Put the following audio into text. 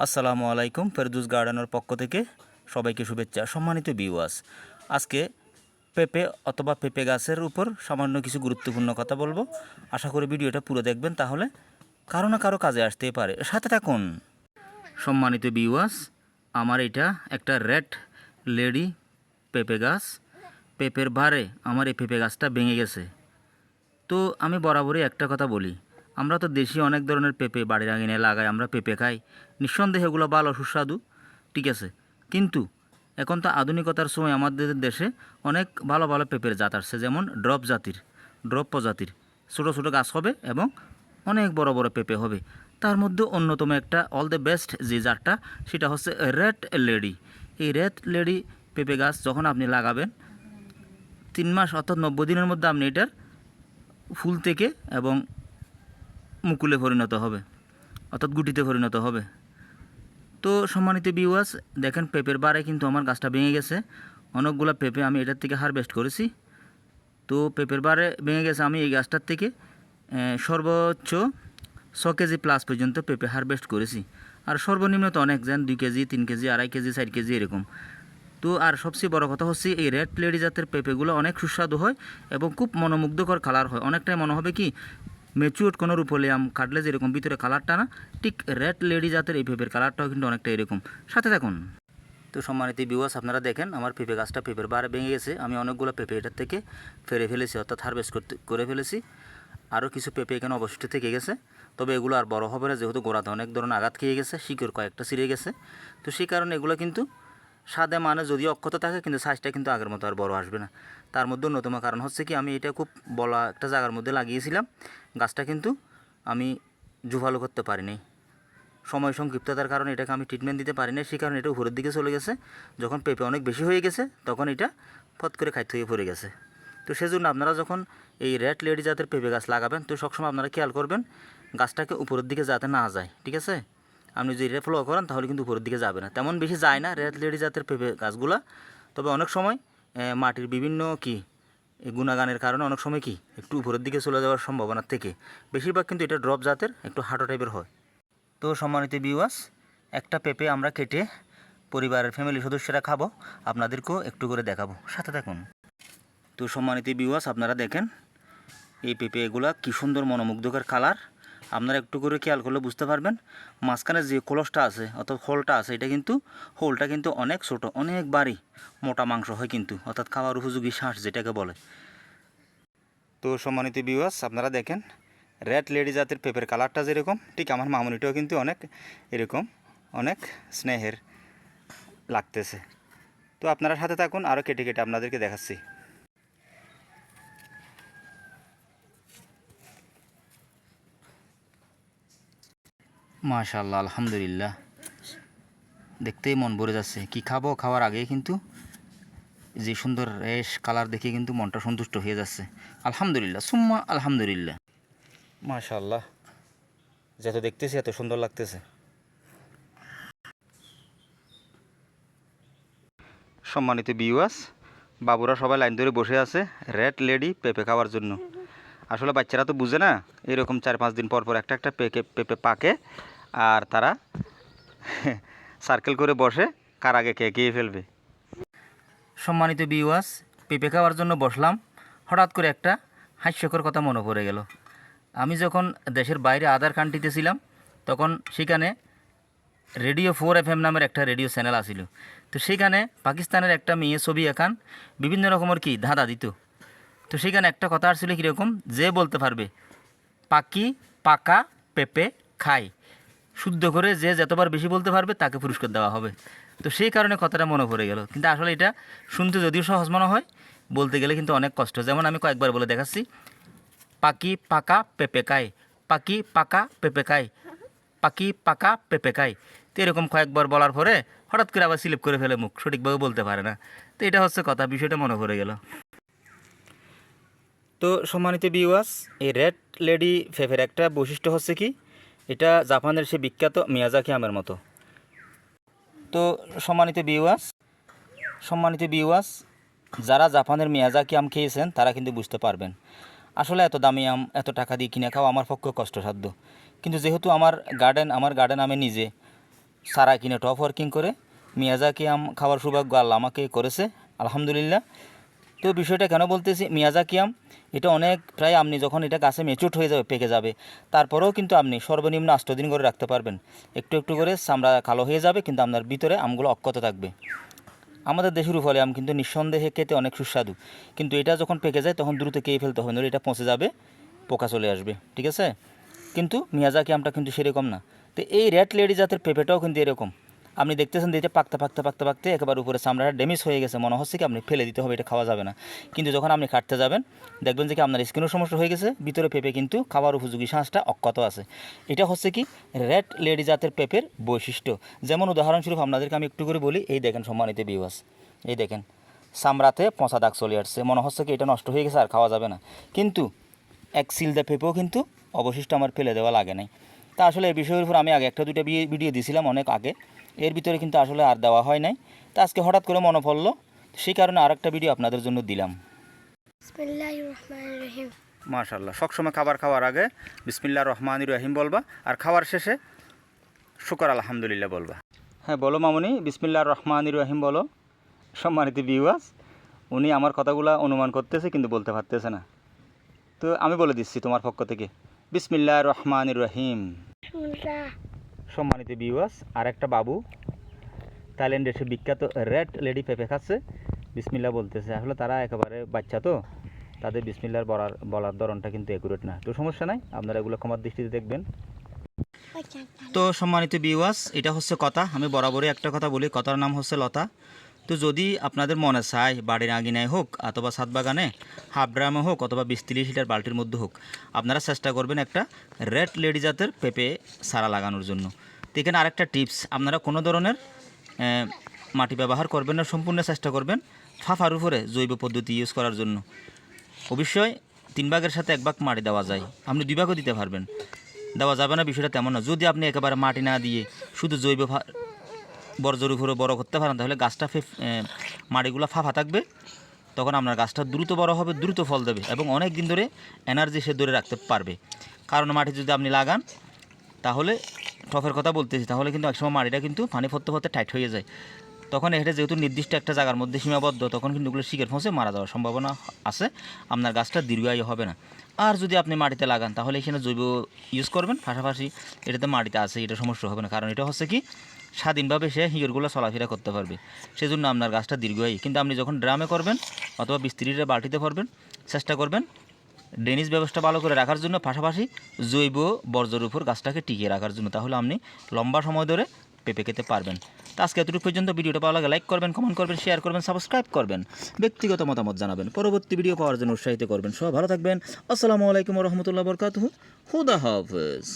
আসসালামু আলাইকুম ফেরদুস গার্ডেনের পক্ষ থেকে সবাইকে শুভেচ্ছা, সম্মানিত বিওয়াস আজকে পেঁপে অথবা পেঁপে গাছের উপর সামান্য কিছু গুরুত্বপূর্ণ কথা বলব। আশা করি ভিডিওটা পুরো দেখবেন, তাহলে কারও না কারও কাজে আসতেই পারে। সাথে থাকুন। সম্মানিত বিওয়াস আমার এটা একটা রেড লেডি পেঁপে গাছ। পেঁপের বারে আমার এই পেঁপে গাছটা ভেঙে গেছে। তো আমি বরাবরই একটা কথা বলি আমরা তো দেশি অনেক ধরনের পেঁপে বাড়ির আঙিনে লাগাই, আমরা পেঁপে খাই। নিঃসন্দেহে এগুলো ভালো, সুস্বাদু, ঠিক আছে। কিন্তু এখন তো আধুনিকতার সময় আমাদের দেশে অনেক ভালো ভালো পেঁপের জাত আসছে, যেমন ড্রপ জাতির ড্রপ প্রজাতির ছোটো ছোটো গাছ হবে এবং অনেক বড় বড় পেঁপে হবে। তার মধ্যে অন্যতম একটা অল দ্য বেস্ট যে জাতটা, সেটা হচ্ছে রেড লেডি এই রেড লেডি পেঁপে গাছ যখন আপনি লাগাবেন, তিন মাস অর্থাৎ নব্বই দিনের মধ্যে আপনি এটার ফুল থেকে এবং মুকুলে পরিণত হবে, অর্থাৎ গুটিতে পরিণত হবে। তো সম্মানিত বিওয়াস দেখেন পেঁপের বারে কিন্তু আমার গাছটা ভেঙে গেছে। অনেকগুলো পেঁপে আমি এটার থেকে হারভেস্ট করেছি। তো পেঁপের বারে ভেঙে গেছে আমি এই গাছটার থেকে সর্বোচ্চ ছ কেজি প্লাস পর্যন্ত পেঁপে হারভেস্ট করেছি। আর সর্বনিম্ন তো অনেক, যেন দুই কেজি, তিন কেজি, আড়াই কেজি, চার কেজি এরকম। তো আর সবচেয়ে বড় কথা হচ্ছে এই রেড লেডি জাতের পেঁপেগুলো অনেক সুস্বাদু হয় এবং খুব মনোমুগ্ধকর কালার হয়। অনেকটাই মনে হবে কি ম্যাচিউর কোনো রূপলিয়াম কাটলে যেরকম ভিতরে কালারটা না, ঠিক রেড লেডি জাতের এই পেঁপের কালারটাও কিন্তু অনেকটা এরকম। সাথে থাকুন। তো সম্মানিত বিওয়াস আপনারা দেখেন, আমার পেঁপে গাছটা পেঁপের বারে ভেঙে গেছে। আমি অনেকগুলো পেঁপে এটার থেকে ফেরে ফেলেছি, অর্থাৎ হারভেস্ট করতে, করে ফেলেছি। আরও কিছু পেঁপে এখানে অবশিষ্ট থেকে গেছে। তবে এগুলো আর বড় হবে না, যেহেতু গোড়াতে অনেক ধরনের আঘাত খেয়ে গেছে, শিকড় কয়েকটা ছিঁড়ে গেছে। তো সেই কারণে এগুলো কিন্তু সাদে মানে যদিও অক্ষত থাকে, কিন্তু সাইজটা কিন্তু আগের মতো আর বড় আসবে না। তার মধ্যে অন্যতম কারণ হচ্ছে কি, আমি এটা খুব বলা একটা জায়গার মধ্যে লাগিয়েছিলাম। গাছটা কিন্তু আমি জুভালো করতে পারিনি। সময় সংক্ষিপ্ততার কারণে এটাকে আমি ট্রিটমেন্ট দিতে পারি না সেই কারণে এটা উপরের দিকে চলে গেছে। যখন পেঁপে অনেক বেশি হয়ে গেছে, তখন এটা ফট করে খাইতে হয়ে পড়ে গেছে। তো সেজন্য আপনারা যখন এই রেড লেডি জাতের পেঁপে গাছ লাগাবেন, তো সবসময় আপনারা খেয়াল করবেন, গাছটাকে উপরের দিকে যাতে না যায়, ঠিক আছে? আপনি যদি এটা ফলো করেন, তাহলে কিন্তু উপরের দিকে যাবে না। তেমন বেশি যায় না রেড লেডি জাতের পেঁপে গাছগুলা। তবে অনেক সময় মাটির বিভিন্ন কি গুণাগানের কারণে অনেক সময় কি, একটু উপরের দিকে চলে যাওয়ার সম্ভাবনা থেকে। বেশিরভাগ কিন্তু এটা ড্রপ জাতের, একটু হাঁটো টাইপের হয়। তো সম্মানিত বিওয়াস একটা পেঁপে আমরা কেটে পরিবারের ফ্যামিলি সদস্যরা খাব, আপনাদেরকেও একটু করে দেখাবো। সাথে থাকুন। তো সম্মানিত বিওয়াস আপনারা দেখেন, এই পেঁপে এগুলা কী সুন্দর মনোমুগ্ধকর কালার আপনারা একটু করে খেয়াল করলে বুঝতে পারবেন, মাঝখানে যে কলসটা আছে অর্থাৎ হোলটা আছে, এটা কিন্তু হোলটা কিন্তু অনেক ছোট, অনেক বাড়ি মোটা মাংস হয় কিন্তু, অর্থাৎ খাওয়ার উপযোগী শ্বাস যেটাকে বলে। তো সম্মানিত বিওয়াস আপনারা দেখেন রেড লেডি জাতের পেঁপের কালারটা যেরকম, ঠিক আমার মামুনিটাও কিন্তু অনেক এরকম, অনেক স্নেহের লাগতেছে। তো আপনারা সাথে থাকুন আরও কেটে কেটে আপনাদেরকে দেখাচ্ছি। মাশাল্লাহ আলহামদুলিল্লাহ। দেখতেই মন ভরে যাচ্ছে। কি খাব, খাওয়ার আগে কিন্তু যে সুন্দর রেশ কালার দেখে কিন্তু মনটা সন্তুষ্ট হয়ে যাচ্ছে। আলহামদুলিল্লাহ, সুম্মা আলহামদুলিল্লাহ। মাশাল্লাহ যত দেখতেছি এত সুন্দর লাগতেছে। সম্মানিত বিওয়াস বাবুরা সবাই লাইন ধরে বসে আছে রেড লেডি পেঁপে খাওয়ার জন্য। আসলে বাচ্চারা তো বুঝে না, এরকম চার পাঁচ দিন পর পর একটা একটা পেকে, পেঁপে পাকে। আর তারা সার্কেল করে বসে কার আগে কে খেয়ে ফেলবে। সম্মানিত বিওয়াস পেঁপে খাওয়ার জন্য বসলাম। হঠাৎ করে একটা হাস্যকর কথা মনে পড়ে গেল। আমি যখন দেশের বাইরে আদার কান্ট্রিতে ছিলাম, তখন সেখানে রেডিও ফোর এফ এম নামের একটা রেডিও চ্যানেল আছিল। তো সেখানে পাকিস্তানের একটা মেয়ে ছবি এখান বিভিন্ন রকমের কি ধাঁধা দিত। তো সেখানে একটা কথা আসছিল কীরকম, যে বলতে পারবে, পাকি পাকা পেঁপে খাই শুদ্ধ করে যে যতবার বেশি বলতে পারবে, তাকে পুরস্কার দেওয়া হবে। তো সেই কারণে কথাটা মনে পড়ে গেল। কিন্তু আসলে এটা শুনতে যদিও সহজ মনে হয়, বলতে গেলে কিন্তু অনেক কষ্ট। যেমন আমি কয়েকবার বলে দেখাচ্ছি। পাকি পাকা পেঁপে খাই পাকি পাকা পেঁপে খাই পাকি পাকা পেঁপে খাই তো এরকম কয়েকবার বলার পরে হঠাৎ করে আবার স্লিপ করে ফেলে মুখ, সঠিকভাবে বলতে পারে না। তো এটা হচ্ছে কথা, বিষয়টা মনে পড়ে গেল। তো সম্মানিত বিওয়াস এই রেড লেডি ফেফের একটা বৈশিষ্ট্য হচ্ছে কি? এটা জাপানের সে বিখ্যাত মিয়াজাকি আমের মতো। তো সম্মানিত বিওয়াস সম্মানিত বিওয়াস যারা জাপানের মিয়াজাকি আম খেয়েছেন, তারা কিন্তু বুঝতে পারবেন। আসলে এত দামি আম, এত টাকা দিয়ে কিনে খাওয়া আমার পক্ষে কষ্টসাধ্য। কিন্তু যেহেতু আমার গার্ডেন আমার গার্ডেন আমি নিজে সারা কিনে টপ ওয়ার্কিং করে, মিয়াজাকি আম খাওয়ার সৌভাগ্য আল্লাহ আমাকে করেছে, আলহামদুলিল্লাহ। তো বিষয়টা কেন বলতেছি? মিয়াজাকি আম এটা অনেক, প্রায় আপনি যখন এটা গাছে মেচুট হয়ে যাবে, পেকে যাবে, তারপরেও কিন্তু আপনি সর্বনিম্ন আষ্ট দিন করে রাখতে পারবেন। একটু একটু করে চামড়া কালো হয়ে যাবে, কিন্তু আপনার ভিতরে আমগুলো অক্ষত থাকবে। আমাদের দেশের ফলে আম কিন্তু নিঃসন্দেহে খেতে অনেক সুস্বাদু। কিন্তু এটা যখন পেকে যায়, তখন দ্রুত খেয়ে ফেলতে হবে, নইলে এটা পচে যাবে, পোকা চলে আসবে, ঠিক আছে? কিন্তু মিয়াজাকি আমটা কিন্তু সেরকম না। তো এই রেড লেডি জাতের পেঁপেটাও কিন্তু এরকম। আপনি দেখতেছেন যে পাকতে পাকতে পাকতে পাকতে একেবারে উপরে চামড়াটা ড্যামেজ হয়ে গেছে, মনে হচ্ছে কি আপনি ফেলে দিতে হবে, এটা খাওয়া যাবে না। কিন্তু যখন আপনি কাটতে যাবেন, দেখবেন যে কি আপনার স্কিনও সমস্যা হয়ে গেছে, ভিতরে পেঁপে কিন্তু খাবার উপযোগী শ্বাসটা অক্ষত আছে। এটা হচ্ছে কি রেড লেডি জাতের পেঁপের বৈশিষ্ট্য। যেমন উদাহরণস্বরূপ আপনাদেরকে আমি একটু করে বলি, এই দেখেন সম্মানিত বিওয়াস এই দেখেন, চামড়াতে পচা দাগ চলে আসছে, মনে হচ্ছে কি এটা নষ্ট হয়ে গেছে আর খাওয়া যাবে না। কিন্তু এক সিলদা পেঁপেও কিন্তু অবশিষ্ট আমার ফেলে দেওয়া লাগে নাই। তা আসলে এই বিষয়ের উপর আমি আগে একটা দুটো ভিডিও দিয়েছিলাম অনেক আগে। এর ভিতরে কিন্তু আসলে আর দেওয়া হয় নাই। তা আজকে হঠাৎ করে মনে পড়ল সেই কারণে আর একটা ভিডিও আপনাদের জন্য দিলাম। মাশাল্লাহ সবসময় খাবার খাওয়ার আগে বিসমিল্লা রহমান রহিম বলবা আর খাওয়ার শেষে শুকর আলহামদুলিল্লাহ বলবা। হ্যাঁ বলো মামনি বিসমিল্লা রহমান রহিম বলো। সম্মানিত বিওয়াস উনি আমার কথাগুলো অনুমান করতেছে কিন্তু বলতে পারতেছে না। তো আমি বলে দিচ্ছি তোমার পক্ষ থেকে। বিসমিল্লা রহমান রহিম সম্মানিত বিওয়াস আর একটা বাবু। থাইল্যান্ডের সে বিখ্যাত রেড লেডি পেঁপে খাচ্ছে। বিসমিল্লা বলতেছে, আসলে তারা একেবারে বাচ্চা তো। তাদের বিসমিল্লার বলার বলার ধরনটা কিন্তু একুরেট না। তো সমস্যা নাই, আপনারা এগুলো ক্ষমার দৃষ্টিতে দেখবেন। তো সম্মানিত বিওয়াস এটা হচ্ছে কথা। আমি বরাবরই একটা কথা বলি, কথার নাম হচ্ছে লতা। তো যদি আপনাদের মনে চায় বাড়ির আঙিনায় হোক অথবা ছাদ বাগানে, হাফ ড্রামে হোক অথবা বিশ তিরিশ লিটার বালতির মধ্যে হোক, আপনারা চেষ্টা করবেন একটা রেড লেডি জাতের পেঁপে সারা লাগানোর জন্য। তো এখানে আরেকটা টিপস, আপনারা কোনো ধরনের মাটি ব্যবহার করবেন না, সম্পূর্ণ চেষ্টা করবেন ফাফার উপরে জৈব পদ্ধতি ইউজ করার জন্য। অবশ্যই তিন ভাগের সাথে এক ভাগ মাটি দেওয়া যায়, আপনি দুই ভাগও দিতে পারবেন। দেওয়া যাবে না, বিষয়টা তেমন না। যদি আপনি একেবারে মাটি না দিয়ে শুধু জৈব বর্জ্যের উপরে বড় করতে পারেন, তাহলে গাছটা ফে মাটিগুলো ফাফা থাকবে। তখন আপনার গাছটা দ্রুত বড় হবে, দ্রুত ফল দেবে এবং অনেক দিন ধরে এনার্জি সে ধরে রাখতে পারবে। কারণ মাটি যদি আপনি লাগান, তাহলে টফের কথা বলতেছি, তাহলে কিন্তু একসময় মাটিটা কিন্তু পানি ফরতে ফরতে টাইট হয়ে যায়। তখন এটা যেহেতু নির্দিষ্ট একটা জায়গার মধ্যে সীমাবদ্ধ, তখন কিন্তু ওগুলো শিকের ফসে মারা যাওয়ার সম্ভাবনা আছে। আপনার গাছটা দীর্ঘায়ু হবে না। আর যদি আপনি মাটিতে লাগান, তাহলে এখানে জৈব ইউজ করবেন। পাশাপাশি এটাতে মাটিতে আছে, এটা সমস্যা হবে না। কারণ এটা হচ্ছে কি, স্বাধীনভাবে সে হিগরগুলো চলাফেরা করতে পারবে। সেজন্য আপনার গাছটা দীর্ঘায়ী। কিন্তু আপনি যখন ড্রামে করবেন অথবা বিস্ত্রিটা বালতিতে করবেন চেষ্টা করবেন ড্রেনেজ ব্যবস্থা ভালো করে রাখার জন্য। পাশাপাশি জৈব বর্জ্যের উপর গাছটাকে টিকিয়ে রাখার জন্য। তাহলে আপনি লম্বা সময় ধরে পেঁপে খেতে পারবেন। তো আজকে এতটুকু পর্যন্ত ভিডিওটা ভালো লাগে লাইক করবেন কমেন্ট করবেন শেয়ার করবেন সাবস্ক্রাইব করবেন, ব্যক্তিগত মতামত জানাবেন, পরবর্তী ভিডিও পাওয়ার জন্য উৎসাহিত করবেন। সব ভালো থাকবেন। আসসালামু আলাইকুম রহমতুল্লাহ বরকাত হুদা হাফেজ।